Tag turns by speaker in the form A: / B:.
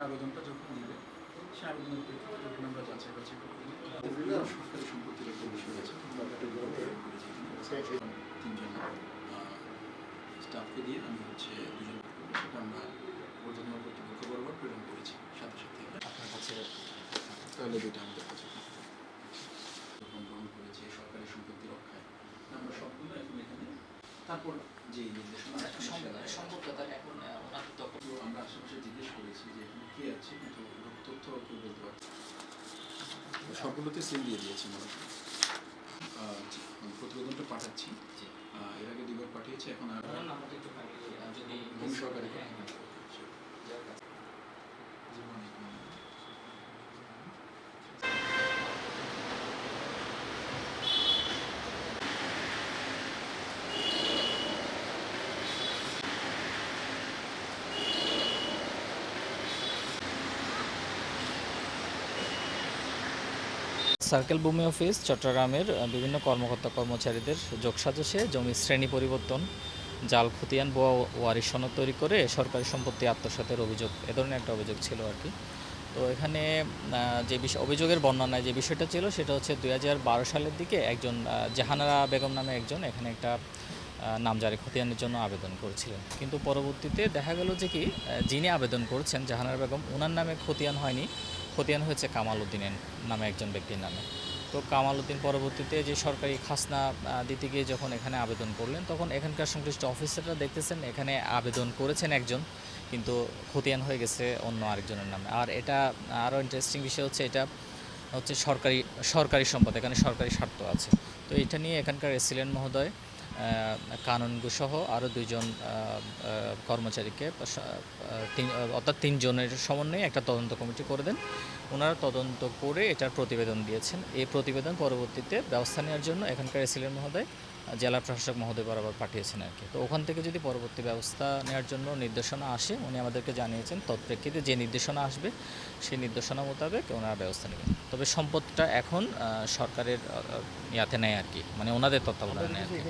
A: আবেদনটা যখন দিবে সে আবেদনের প্রেক্ষিতে যখন আমরা যাচাই বাছাই করব সরকারি সম্পত্তির একটা বিষয় আছে তিনজন স্টাফকে দিয়ে আমি হচ্ছে দুজন সেটা আমরা ঊর্ধ্বতন কর্তৃপক্ষ বরাবর প্রেরণ করেছি সাথে সাথে। আপনার কাছে তাহলে দুইটা আমাদের কাছে গ্রহণ করেছি সরকারি সম্পত্তি রক্ষায় আমরা সবগুলো এখন এখানে তারপর যে নির্দেশনা
B: সম্পর্কতা এখন
A: আমরা আশেপাশে জিজ্ঞেস করেছি যে কে আছে? কিন্তু তথ্য কেউ বলতে পারছে সবগুলোতে সিল দিয়ে দিয়েছি মনে হয়। প্রতিবেদনটা পাঠাচ্ছি। এর আগে দুবার পাঠিয়েছি এখন আর
B: ওনার নাম্বারটা একটু কাইন্ডলি বলে যদি
A: ভূমি সহকারী।
C: সার্কেল ভূমি অফিস, চট্টগ্রামের বিভিন্ন কর্মকর্তা কর্মচারীদের যোগসাজশে জমি শ্রেণি পরিবর্তন, জাল, খতিয়ান, বোয়া ওয়ারি সনদ তৈরি করে সরকারি সম্পত্তি আত্মসাতের অভিযোগ, এ ধরনের একটা অভিযোগ ছিল আর কি। তো এখানে যে বিষয়, অভিযোগের বর্ণনায় যে বিষয়টা ছিল, সেটা হচ্ছে দু হাজার বারো সালের দিকে একজন জাহানারা বেগম নামে একজন এখানে একটা নামজারি খতিয়ানের জন্য আবেদন করেছিলেন। কিন্তু পরবর্তীতে দেখা গেল যে কি যিনি আবেদন করছেন, জাহানারা বেগম ওনার নামে খতিয়ান হয়নি। খতিয়ান হয়েছে কামাল উদ্দিনের নামে একজন ব্যক্তির নামে। তো কামাল উদ্দিন পরবর্তীতে যে সরকারি খাসনা দিতে গিয়ে যখন এখানে আবেদন করলেন, তখন এখানকার সংশ্লিষ্ট অফিসাররা দেখতেছেন এখানে আবেদন করেছেন একজন, কিন্তু খতিয়ান হয়ে গেছে অন্য আরেকজনের নামে। আর এটা আরও ইন্টারেস্টিং বিষয় হচ্ছে এটা হচ্ছে সরকারি সরকারি সম্পদ, এখানে সরকারি স্বার্থ আছে। তো এটা নিয়ে এখানকার এসিলেন্ট মহোদয় কাননগু সহ আরও দুইজন কর্মচারীকে তিন অর্থাৎ তিনজনের সমন্বয়ে একটা তদন্ত কমিটি করে দেন। ওনারা তদন্ত করে এটার প্রতিবেদন দিয়েছেন। এই প্রতিবেদন পরবর্তীতে ব্যবস্থা নেওয়ার জন্য এখানকার এসিলেন্ট মহোদয় জেলা প্রশাসক মহোদয় বরাবর পাঠিয়েছেন আর কি। তো ওখান থেকে যদি পরবর্তী ব্যবস্থা নেওয়ার জন্য নির্দেশনা আসে উনি আমাদেরকে জানিয়েছেন তৎপ্রেক্ষিতে যে নির্দেশনা আসবে সেই নির্দেশনা মোতাবেক ওনারা ব্যবস্থা নেবেন। তবে সম্পদটা এখন সরকারের ইয়াতে নেয় আর কি। মানে ওনাদের তত্ত্বাবধানে নেয় আর কি।